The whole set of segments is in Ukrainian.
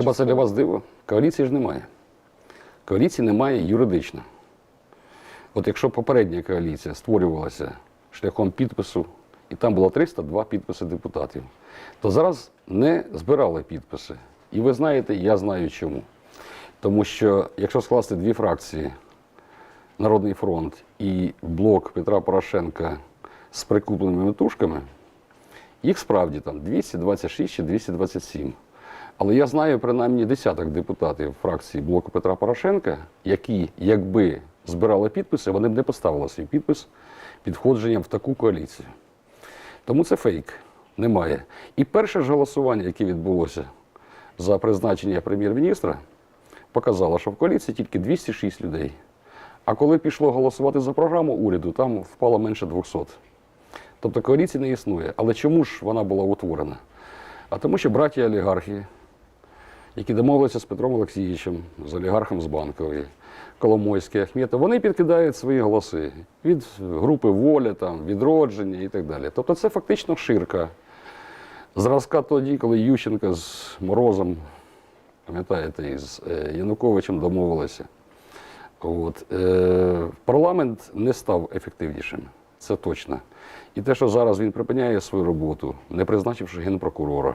Хіба це для вас диво? Коаліції ж немає. Коаліції немає юридично. От якщо попередня коаліція створювалася шляхом підпису, і там було 302 підписи депутатів, то зараз не збирали підписи. І ви знаєте, я знаю чому. Тому що якщо скласти дві фракції, Народний фронт і блок Петра Порошенка з прикупленими тушками, їх справді там 226 чи 227. Але я знаю принаймні десяток депутатів фракції блоку Петра Порошенка, які, якби збирали підписи, вони б не поставили свій підпис під входженням в таку коаліцію. Тому це фейк. Немає. І перше ж голосування, яке відбулося за призначення прем'єр-міністра, показало, що в коаліції тільки 206 людей. А коли пішло голосувати за програму уряду, там впало менше 200. Тобто коаліції не існує. Але чому ж вона була утворена? А тому, що браті олігархи, які домовилися з Петром Олексійовичем, з олігархом з Банкової, Коломойський, Ахметов, вони підкидають свої голоси від групи воля, там, відродження і так далі. Тобто це фактично ширка. Зразка тоді, коли Ющенко з Морозом, пам'ятаєте, із е, Януковичем домовилися. От, е, парламент не став ефективнішим, це точно. І те, що зараз він припиняє свою роботу, не призначивши генпрокурора,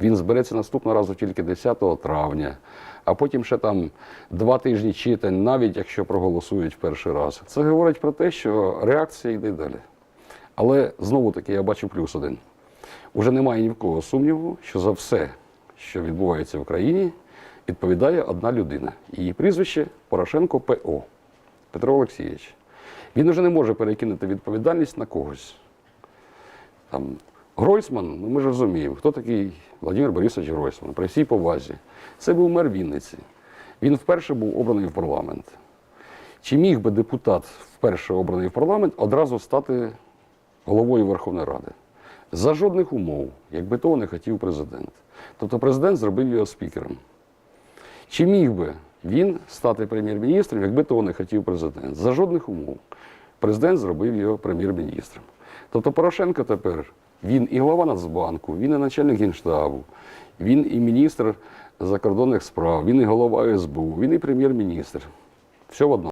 він збереться наступного разу тільки 10 травня, а потім ще там два тижні читань, навіть якщо проголосують в перший раз. Це говорить про те, що реакція йде далі. Але знову таки я бачу плюс один. Уже немає ні в кого сумніву, що за все, що відбувається в країні, відповідає одна людина. Її прізвище Порошенко ПО Петро Олексійович. Він уже не може перекинути відповідальність на когось. Там, Гройсман, ну ми ж розуміємо, хто такий Владимир Борисович Гройсман, при всій повазі. Це був мер Вінниці. Він вперше був обраний в парламент. Чи міг би депутат, вперше обраний в парламент, одразу стати головою Верховної Ради? За жодних умов, якби того не хотів президент. Тобто президент зробив його спікером. Чи міг би він стати прем'єр-міністром, якби того не хотів президент? За жодних умов. Президент зробив його прем'єр-міністром. Тобто Порошенко тепер він і голова Нацбанку, він і начальник генштабу, він і міністр закордонних справ, він і голова СБУ, він і прем'єр-міністр. Все в одному.